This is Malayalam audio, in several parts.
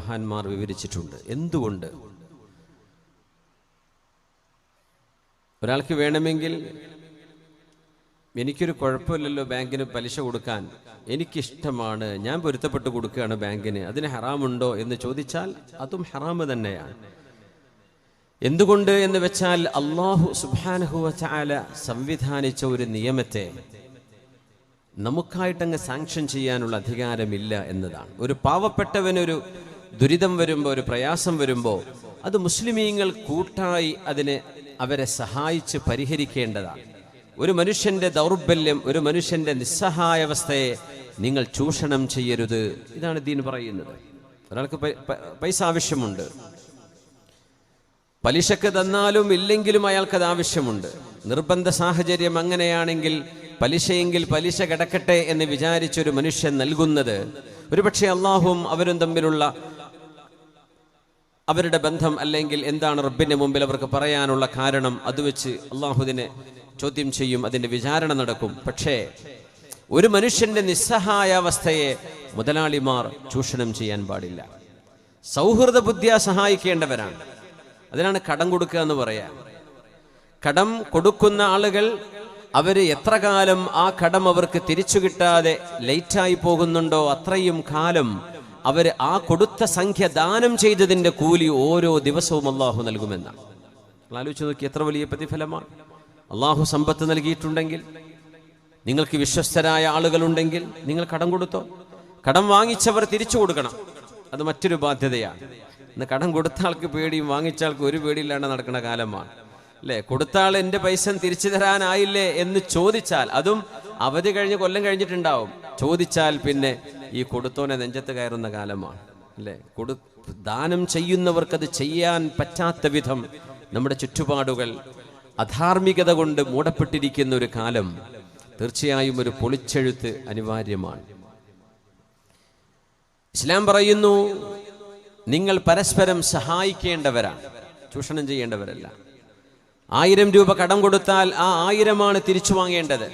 മഹാന്മാർ വിവരിച്ചിട്ടുണ്ട്. എന്തുകൊണ്ട്? ഒരാൾക്ക് വേണമെങ്കിൽ എനിക്കൊരു കുഴപ്പമില്ലല്ലോ ബാങ്കിന് പലിശ കൊടുക്കാൻ. എനിക്കിഷ്ടമാണ്. ഞാൻ പൊരുത്തപ്പെട്ട് കൊടുക്കുകയാണ് ബാങ്കിന്. അതിന് ഹറാമുണ്ടോ എന്ന് ചോദിച്ചാൽ അതും ഹറാമ് തന്നെയാണ്. എന്തുകൊണ്ട് എന്ന് വെച്ചാൽ അള്ളാഹു സുബാനഹുവ ചാല സംവിധാനിച്ച ഒരു നിയമത്തെ നമുക്കായിട്ടങ്ങ് സാങ്ഷൻ ചെയ്യാനുള്ള അധികാരമില്ല എന്നതാണ്. ഒരു പാവപ്പെട്ടവനൊരു ദുരിതം വരുമ്പോൾ ഒരു പ്രയാസം വരുമ്പോൾ അത് മുസ്ലിമീങ്ങൾ കൂട്ടായി അതിനെ അവരെ സഹായിച്ച് പരിഹരിക്കേണ്ടതാണ് ഒരു മനുഷ്യന്റെ ദൗർബല്യം ഒരു മനുഷ്യന്റെ നിസ്സഹായാവസ്ഥയെ നിങ്ങൾ ചൂഷണം ചെയ്യരുത്. ഇതാണ് ദീൻ പറയുന്നത്. ഒരാൾക്ക് പൈസ ആവശ്യമുണ്ട്. പലിശക്ക് തന്നാലും ഇല്ലെങ്കിലും അയാൾക്കത് ആവശ്യമുണ്ട്. നിർബന്ധ സാഹചര്യം അങ്ങനെയാണെങ്കിൽ പലിശയെങ്കിൽ പലിശ കിടക്കട്ടെ എന്ന് വിചാരിച്ചൊരു മനുഷ്യൻ നൽകുന്നത് ഒരുപക്ഷെ അള്ളാഹുവും അവരും തമ്മിലുള്ള അവരുടെ ബന്ധം അല്ലെങ്കിൽ എന്താണ് റബ്ബിന്റെ മുമ്പിൽ അവർക്ക് പറയാനുള്ള കാരണം അത് വെച്ച് അള്ളാഹുദിനെ ചോദ്യം ചെയ്യും അതിന്റെ വിചാരണ നടക്കും. പക്ഷേ ഒരു മനുഷ്യന്റെ നിസ്സഹായാവസ്ഥയെ മുതലാളിമാർ ചൂഷണം ചെയ്യാൻ പാടില്ല. സൗഹൃദ ബുദ്ധിയ സഹായിക്കേണ്ടവരാണ്. അതിനാണ് കടം കൊടുക്കുക എന്ന് പറയാം. കടം കൊടുക്കുന്ന ആളുകൾ അവർ എത്ര കാലം ആ കടം അവർക്ക് തിരിച്ചു കിട്ടാതെ ലേറ്റായി പോകുന്നുണ്ടോ അത്രയും കാലം അവർ ആ കൊടുത്ത സംഖ്യ ദാനം ചെയ്തതിന്റെ കൂലി ഓരോ ദിവസവും അള്ളാഹു നൽകുമെന്നാണ്. ആലോചിച്ച് നോക്കി എത്ര വലിയ പ്രതിഫലമാണ്. അള്ളാഹു സമ്പത്ത് നൽകിയിട്ടുണ്ടെങ്കിൽ നിങ്ങൾക്ക് വിശ്വസ്തരായ ആളുകളുണ്ടെങ്കിൽ നിങ്ങൾ കടം കൊടുത്തോ? കടം വാങ്ങിച്ചവർ തിരിച്ചു കൊടുക്കണം. അത് മറ്റൊരു ബാധ്യതയാണ്. ഇന്ന് കടം കൊടുത്ത ആൾക്ക് പേടിയും വാങ്ങിച്ച ആൾക്ക് ഒരു പേടിയില്ലാണ്ട് നടക്കുന്ന കാലമാണ്. അല്ലേ? കൊടുത്ത ആൾ എന്റെ പൈസ തിരിച്ചു തരാനായില്ലേ എന്ന് ചോദിച്ചാൽ അതും അവധി കഴിഞ്ഞ് കൊല്ലം കഴിഞ്ഞിട്ടുണ്ടാവും. ചോദിച്ചാൽ പിന്നെ ഈ കൊടുത്തോനെ നെഞ്ചത്ത് കയറുന്ന കാലമാണ് അല്ലേ? കൊടു ദാനം ചെയ്യുന്നവർക്കത് ചെയ്യാൻ പറ്റാത്ത വിധം നമ്മുടെ ചുറ്റുപാടുകൾ അധാർമികത കൊണ്ട് മൂടപ്പെട്ടിരിക്കുന്ന ഒരു കാലം തീർച്ചയായും ഒരു പൊളിച്ചെഴുത്ത് അനിവാര്യമാണ്. ഇസ്ലാം പറയുന്നു നിങ്ങൾ പരസ്പരം സഹായിക്കേണ്ടവരാണ് ചൂഷണം ചെയ്യേണ്ടവരല്ല. ആയിരം രൂപ കടം കൊടുത്താൽ ആ ആയിരമാണ് തിരിച്ചു വാങ്ങേണ്ടത്.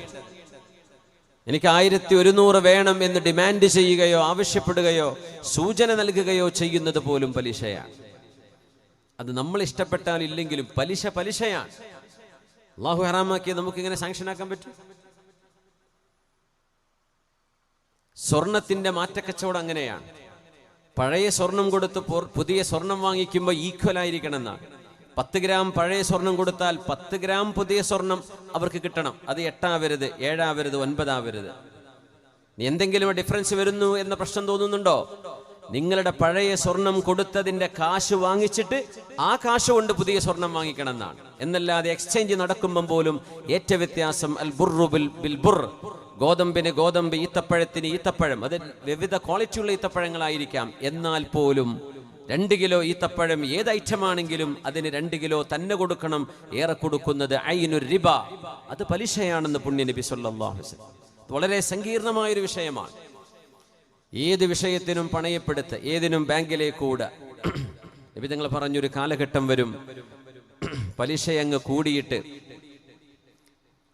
എനിക്ക് ആയിരത്തി ഒരുന്നൂറ് വേണം എന്ന് ഡിമാൻഡ് ചെയ്യുകയോ ആവശ്യപ്പെടുകയോ സൂചന നൽകുകയോ ചെയ്യുന്നത് പോലും പലിശയാണ്. അത് നമ്മൾ ഇഷ്ടപ്പെട്ടാൽ ഇല്ലെങ്കിലും പലിശ പലിശയാണ്. അള്ളാഹു ഹറാമാക്കിയ നമുക്ക് ഇങ്ങനെ സാങ്ഷൻ ആക്കാൻ പറ്റും? സ്വർണത്തിന്റെ മാറ്റക്കച്ചവടം അങ്ങനെയാണ്. പഴയ സ്വർണം കൊടുത്ത് പുതിയ സ്വർണം വാങ്ങിക്കുമ്പോൾ ഈക്വൽ ആയിരിക്കണം എന്നാണ്. പത്ത് ഗ്രാം പഴയ സ്വർണം കൊടുത്താൽ പത്ത് ഗ്രാം പുതിയ സ്വർണം അവർക്ക് കിട്ടണം. അത് എട്ടാവരുത് ഏഴാവരുത് ഒൻപതാവരുത്. എന്തെങ്കിലും ഡിഫറൻസ് വരുന്നു എന്ന പ്രശ്നം തോന്നുന്നുണ്ടോ? നിങ്ങളുടെ പഴയ സ്വർണം കൊടുത്തതിന്റെ കാശ് വാങ്ങിച്ചിട്ട് ആ കാശ് കൊണ്ട് പുതിയ സ്വർണം വാങ്ങിക്കണം എന്നാണ് എന്നല്ലാതെ എക്സ്ചേഞ്ച് നടക്കുമ്പം പോലും ഏറ്റ വ്യത്യാസം അൽ ബുർറു ബിൽ ബിൽ ബുർ. ഗോതമ്പിന് ഗോതമ്പ് ഈത്തപ്പഴത്തിന് ഈത്തപ്പഴം. അത് വിവിധ ക്വാളിറ്റിയുള്ള ഈത്തപ്പഴങ്ങളായിരിക്കാം. എന്നാൽ പോലും രണ്ട് കിലോ ഈത്തപ്പഴം ഏത് ഐറ്റമാണെങ്കിലും അതിന് രണ്ട് കിലോ തന്നെ കൊടുക്കണം. ഏറെ കൊടുക്കുന്നത് ഐനു റിബ. അത് പലിശയാണെന്ന് പുണ്യ നബി ഇത് വളരെ സങ്കീർണമായൊരു വിഷയമാണ്. ഏത് വിഷയത്തിനും പണയപ്പെടുത്ത് ഏതിനും ബാങ്കിലേക്ക് കൂടെ നബി നിങ്ങൾ പറഞ്ഞൊരു കാലഘട്ടം വരും. പലിശയങ്ങ് കൂടിയിട്ട്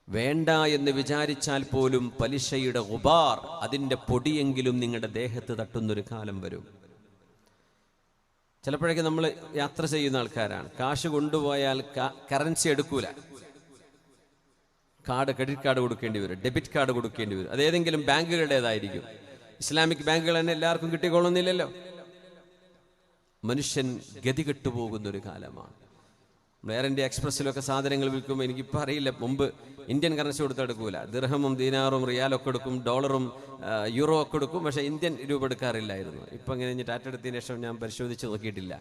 വേണ്ട എന്ന് വിചാരിച്ചാൽ പോലും പലിശയുടെ ഉബാർ അതിന്റെ പൊടിയെങ്കിലും നിങ്ങളുടെ ദേഹത്ത് തട്ടുന്നൊരു കാലം വരും. ചിലപ്പോഴൊക്കെ നമ്മൾ യാത്ര ചെയ്യുന്ന ആൾക്കാരാണ്. കാശ് കൊണ്ടുപോയാൽ കറൻസി എടുക്കൂല. കാർഡ് ക്രെഡിറ്റ് കാർഡ് കൊടുക്കേണ്ടി വരും. ഡെബിറ്റ് കാർഡ് കൊടുക്കേണ്ടി വരും. അതേതെങ്കിലും ബാങ്കുകളുടേതായിരിക്കും. ഇസ്ലാമിക് ബാങ്കുകൾ തന്നെ എല്ലാവർക്കും കിട്ടിക്കൊള്ളുന്നില്ലല്ലോ. മനുഷ്യൻ ഗതി കെട്ടുപോകുന്ന ഒരു കാലമാണ്. എയർ ഇന്ത്യ എക്സ്പ്രസ്സിലൊക്കെ സാധനങ്ങൾ വിൽക്കുമ്പോൾ എനിക്കിപ്പോൾ അറിയില്ല. മുമ്പ് ഇന്ത്യൻ കറൻസി കൊടുത്ത് എടുക്കൂല. ദിർഹമും ദീനാറും റിയാലൊക്കെ എടുക്കും ഡോളറും യൂറോ ഒക്കെ എടുക്കും. പക്ഷേ ഇന്ത്യൻ രൂപ എടുക്കാറില്ലായിരുന്നു. ഇപ്പം ഇങ്ങനെ ടാറ്റ എടുത്തതിന് ശേഷം ഞാൻ പരിശോധിച്ച് നോക്കിയിട്ടില്ല.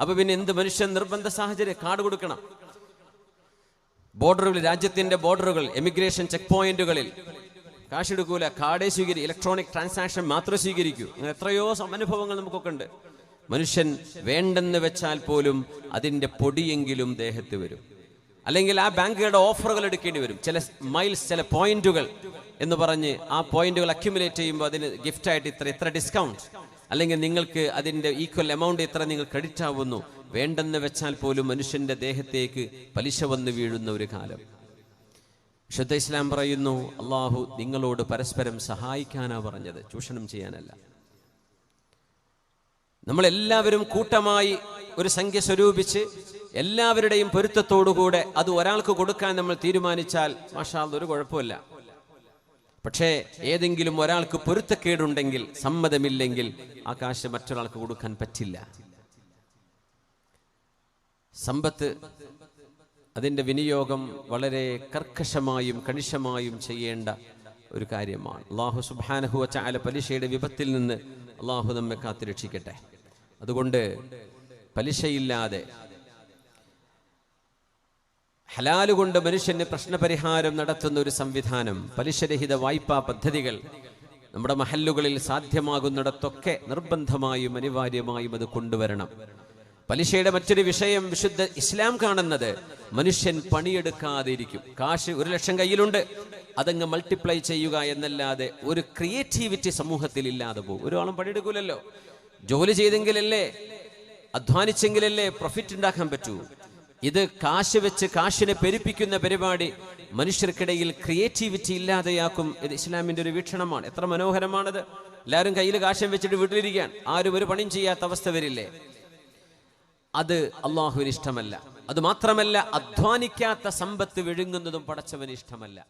അപ്പോൾ പിന്നെ എന്ത് മനുഷ്യൻ നിർബന്ധ സാഹചര്യം? കാർഡ് കൊടുക്കണം. ബോർഡറുകൾ രാജ്യത്തിന്റെ ബോർഡറുകൾ എമിഗ്രേഷൻ ചെക്ക് പോയിന്റുകളിൽ കാശ് എടുക്കൂല. കാർഡേ സ്വീകരി ഇലക്ട്രോണിക് ട്രാൻസാക്ഷൻ മാത്രം സ്വീകരിക്കൂ. എത്രയോ അനുഭവങ്ങൾ നമുക്കൊക്കെ ഉണ്ട്. മനുഷ്യൻ വേണ്ടെന്ന് വെച്ചാൽ പോലും അതിന്റെ പൊടിയെങ്കിലും ദേഹത്ത് വരും. അല്ലെങ്കിൽ ആ ബാങ്കുകളുടെ ഓഫറുകൾ എടുക്കേണ്ടി വരും. ചില മൈൽസ് ചില പോയിന്റുകൾ എന്ന് പറഞ്ഞ് ആ പോയിന്റുകൾ അക്യുമുലേറ്റ് ചെയ്യുമ്പോൾ അതിന് ഗിഫ്റ്റായിട്ട് ഇത്ര ഇത്ര ഡിസ്കൗണ്ട് അല്ലെങ്കിൽ നിങ്ങൾക്ക് അതിന്റെ ഈക്വൽ എമൗണ്ട് ഇത്ര നിങ്ങൾ ക്രെഡിറ്റ് ആവുന്നു. വേണ്ടെന്ന് വെച്ചാൽ പോലും മനുഷ്യന്റെ ദേഹത്തേക്ക് പലിശ വന്ന് വീഴുന്ന ഒരു കാലം. വിശുദ്ധ ഇസ്ലാം പറയുന്നു അള്ളാഹു നിങ്ങളോട് പരസ്പരം സഹായിക്കാനാ പറഞ്ഞത്. ചൂഷണം ചെയ്യാനല്ല. നമ്മളെല്ലാവരും കൂട്ടമായി ഒരു സംഖ്യ സ്വരൂപിച്ച് എല്ലാവരുടെയും പൊരുത്തത്തോടുകൂടെ അത് ഒരാൾക്ക് കൊടുക്കാൻ നമ്മൾ തീരുമാനിച്ചാൽ മാഷാ അല്ലാ, ഒരു കുഴപ്പമില്ല. പക്ഷേ ഏതെങ്കിലും ഒരാൾക്ക് പൊരുത്തക്കേടുണ്ടെങ്കിൽ സമ്മതമില്ലെങ്കിൽ ആ കാശ് മറ്റൊരാൾക്ക് കൊടുക്കാൻ പറ്റില്ല. സമ്പത്ത് അതിന്റെ വിനിയോഗം വളരെ കർക്കശമായും കണിശമായും ചെയ്യേണ്ട ഒരു കാര്യമാണ്. അള്ളാഹു സുബാനഹുവച്ച ചാല പലിശയുടെ വിപത്തിൽ നിന്ന് അള്ളാഹു നമ്മെ കാത്തുരക്ഷിക്കട്ടെ അതുകൊണ്ട് പലിശയില്ലാതെ ഹലാൽ കൊണ്ട് മനുഷ്യന് പ്രശ്നപരിഹാരം നടത്തുന്ന ഒരു സംവിധാനം പലിശരഹിത വായ്പാ പദ്ധതികൾ നമ്മുടെ മഹല്ലുകളിൽ സാധ്യമാകുന്നിടത്തൊക്കെ നിർബന്ധമായും അനിവാര്യമായും അത് കൊണ്ടുവരണം. പലിശയുടെ മറ്റൊരു വിഷയം വിശുദ്ധ ഇസ്ലാം കാണുന്നത് മനുഷ്യൻ പണിയെടുക്കാതിരിക്കും. കാശ് ഒരു ലക്ഷം കയ്യിലുണ്ട്. അതങ്ങ് മൾട്ടിപ്ലൈ ചെയ്യുക എന്നല്ലാതെ ഒരു ക്രിയേറ്റിവിറ്റി സമൂഹത്തിൽ ഇല്ലാതെ പോകും. ഒരാളും പണിയെടുക്കൂലല്ലോ. ജോലി ചെയ്തെങ്കിലല്ലേ അധ്വാനിച്ചെങ്കിലല്ലേ പ്രോഫിറ്റ് ഉണ്ടാക്കാൻ പറ്റൂ. ഇത് കാശ് വെച്ച് കാശിനെ പെരുപ്പിക്കുന്ന പരിപാടി മനുഷ്യർക്കിടയിൽ ക്രിയേറ്റിവിറ്റി ഇല്ലാതെയാക്കും. ഇത് ഇസ്ലാമിന്റെ ഒരു വീക്ഷണമാണ്. എത്ര മനോഹരമാണത്. എല്ലാവരും കയ്യിൽ കാശം വെച്ചിട്ട് വീട്ടിലിരിക്കാൻ. ആരും ഒരു പണിയും ചെയ്യാത്ത അവസ്ഥ വരില്ലേ? അത് അള്ളാഹുവിന് ഇഷ്ടമല്ല. അത് മാത്രമല്ല അധ്വാനിക്കാത്ത സമ്പത്ത് വിഴുങ്ങുന്നതും പടച്ചവന് ഇഷ്ടമല്ല.